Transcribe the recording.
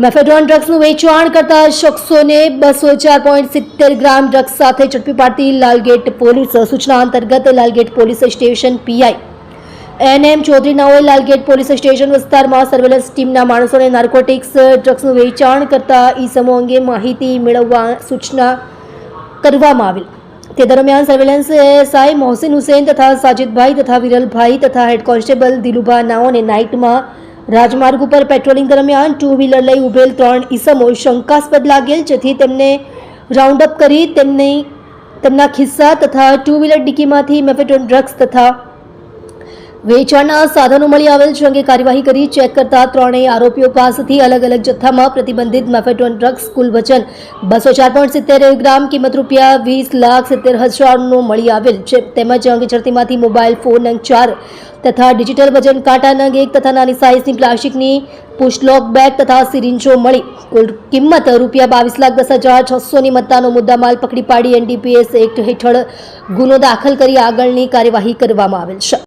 Mephedrone ડ્રગ્સનું વેચાણ કરતા શખ્સોને બસો ચાર પોઈન્ટ સિત્તેર ગ્રામ ડ્રગ્સ સાથે ઝડપી પાડતી લાલગેટ પોલીસ સૂચના અંતર્ગત Lalgate police station PI. N M ચૌધરીનાઓએ Lalgate police station વિસ્તારમાં સર્વેલન્સ ટીમના માણસોને નાર્કોટિક્સ ડ્રગ્સનું વેચાણ કરતા ઈસમો અંગે માહિતી મેળવવા સૂચના કરવામાં આવેલ. તે દરમિયાન સર્વેલન્સ એએસઆઈ મોહસિન હુસેન તથા સાજિદભાઈ તથા વિરલભાઈ તથા હેડ કોન્સ્ટેબલ દિલુભા નાઓને નાઇટમાં રાજમાર્ગ ઉપર પેટ્રોલિંગ દરમિયાન ટુ વ્હીલર લઈ ઉભેલ ત્રણ ઈસમો શંકાસ્પદ લાગેલ, જેથી તેમને રાઉન્ડ અપ કરી તેમની, તેમના ખિસ્સા તથા ટુ વ્હીલર ડિક્કીમાંથી મેફેટોન ડ્રગ્સ તથા વેચાણના સાધનો મળી આવેલ છે અંગે કાર્યવાહી કરી ચેક કરતા ત્રણેય આરોપીઓ પાસેથી અલગ અલગ જથ્થામાં પ્રતિબંધિત મેફેટોન ડ્રગ્સ કુલ વજન બસો ચાર પોઈન્ટ સિત્તેર ગ્રામ કિંમત રૂપિયા વીસ લાખ સિત્તેર હજારનું મળી આવેલ છે. તેમજ અંગે ઝડતીમાંથી મોબાઈલ ફોન અંગ ચાર તથા ડિજિટલ વજન કાંટા નંગ એક તથા નાની સાઇઝની પ્લાસ્ટિકની પુશલોક બેગ તથા સિરિંજો મળી. કુલ કિંમત રૂપિયા બાવીસ લાખ દસ હજાર છસોની મત્તાનો મુદ્દામાલ પકડી પાડી એનડીપીએસ એક્ટ હેઠળ ગુનો દાખલ કરી આગળની કાર્યવાહી કરવામાં આવેલ છે.